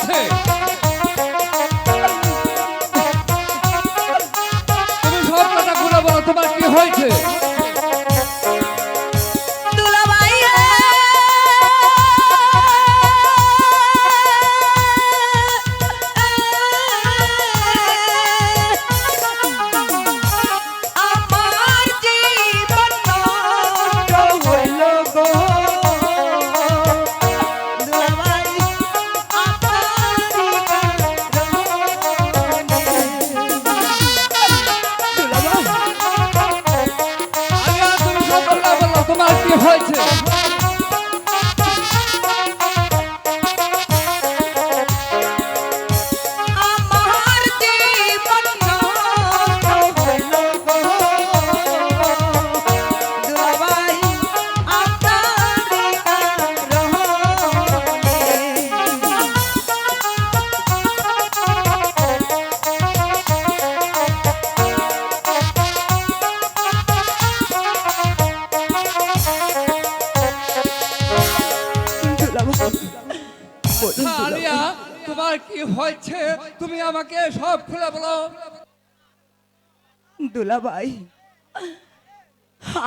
গেছে তুমি সব কথা খুলে বলো তোমার কি হয়েছে? তোমার কি হয়েছে? তুমি আমাকে সব খুলে বলো। দুলাভাই,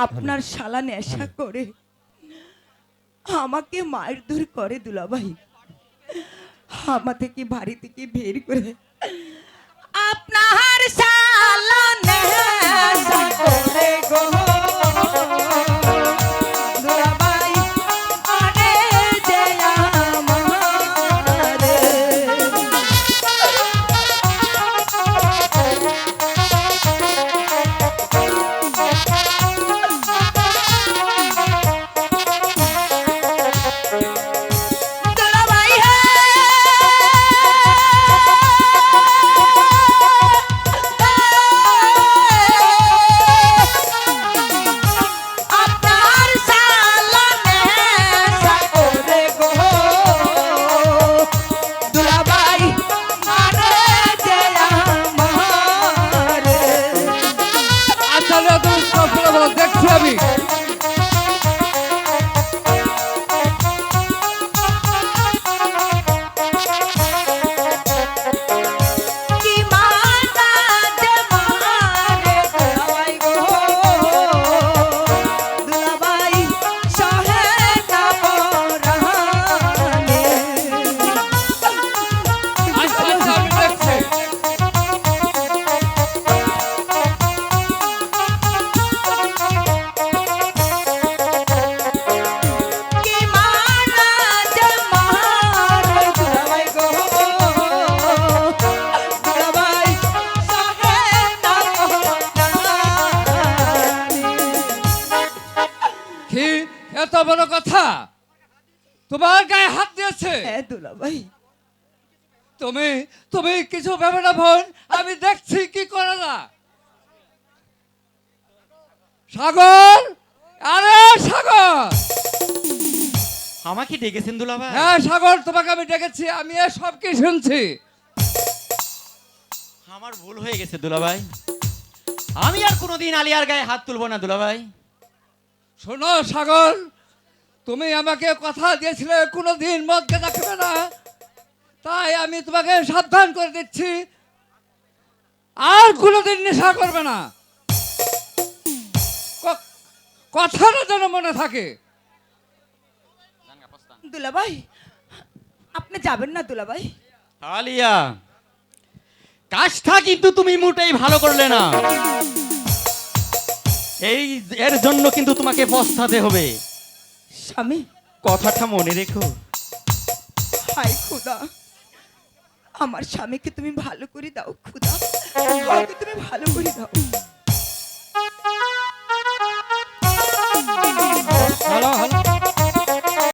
আপনার শালা নেশা করে আমাকে মায়ের দূর করে দুলাভাই। আমাকে কি বাড়ি থেকে বের করে আপনার শালা এত বড় কথা? তোমার গায়ে হাত দিয়েছে? হ্যাঁ দুলাভাই। তুমি তুমি কিছু ভেবে না বোন আমি দেখছি কি করে না। সাগর! আরে সাগর! আমাকে ডেকেছেন দুলাভাই? হ্যাঁ সাগর তোমাকে আমি ডেকেছি আমি এ সব কি শুনছি? আমার ভুল হয়ে গেছে দুলাভাই। আমি আর কোনোদিন আলিয়ার গায়ে হাত তুলবো না দুলাভাই। শোনো সাগর তুমি আমাকে কথা দিয়েছিলে কোনো দিন গেঁদা খাবে না। তাই আমি তোমাকে সাবধান করে দিচ্ছি। আর কোনোদিন নেশা করবে না। কথাটা যেন মনে থাকে। দুলাভাই আপনি যাবেন না দুলাভাই? আলিয়া কাজটা কিন্তু তুমি মোটেই ভালো করলে না। এই এর জন্য কিন্তু তোমাকে পস্তাতে হবে। স্বামী। কথাটা মনে রেখো। হাই খুদা। আমার স্বামীকে তুমি ভালো করে দাও খুদা। আমাকে তুমি ভালো করে দাও। Hello hello.